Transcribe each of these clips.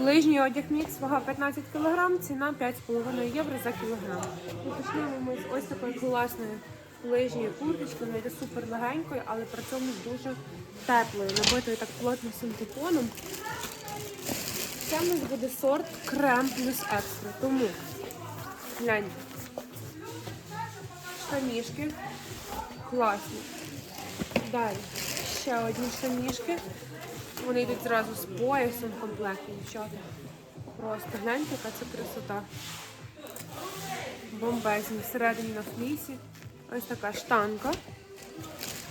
Лижній одяг мікс, вага 15 кг, ціна 5,5 євро за кілограм. Почнемо ми з ось такої класної лижньої курточки. Вона йде супер легенькою, але при цьому дуже теплою, набитою так плотно синтепоном. Це в нас буде сорт крем плюс екстра. Тому гляньте. Штанішки класні. Далі ще одні штанішки. Вони йдуть зразу з поясом в комплекті, дівчата. Просто гляньте, яка це красота. Бомбезні. Всередині на флісі. Ось така штанка.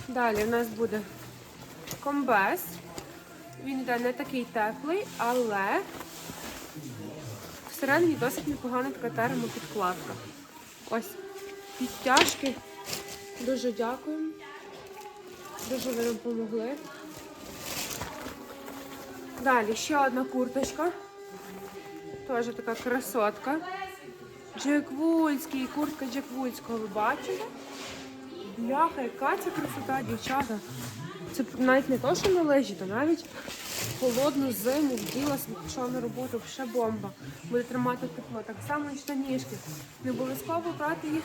Далі в нас буде комбез. Він йде не такий теплий, але всередині досить непогана така термопідкладка. Ось підтяжки. Дуже дякуємо. Дуже ви нам допомогли. Далі ще одна курточка. Теж така красотка. Джек Вульський, куртка Джек Вульського, ви бачите? Бляха, яка це красота, дівчата. Це навіть не то, що на лежі, то навіть холодну зиму вділася, пішла на роботу, ще бомба. Буде тримати тепло. Так само і штанішки. Не обов'язково брати їх,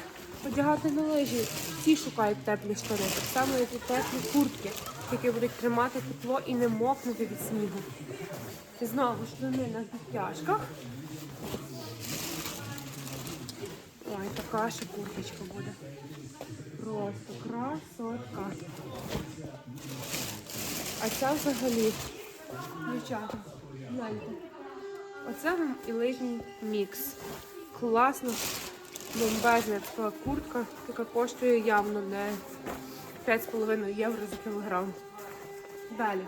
одягати на лежі. Всі шукають теплі штани. Так само, як і теплі куртки, які будуть тримати тепло і не мокнути від снігу. І знову штани на підтяжках. Ой, така ще курточка буде. Просто красотка. А ця взагалі, дівчата, гляньте. Оце вам і лижній мікс. Класно, бомбезна така куртка, яка коштує явно не 5,5 євро за кілограм. Далі.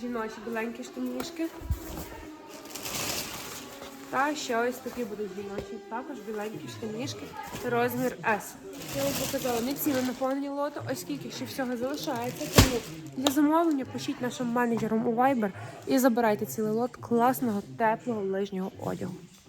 Жіночі біленькі штанішки. Та ще ось такі будуть жіночі. Також біленькі штанішки. Розмір S. Я вам показала не ціле наповнені лото, оскільки ще всього залишається. Тому для замовлення пишіть нашим менеджерам у Viber і забирайте цілий лот класного теплого лижнього одягу.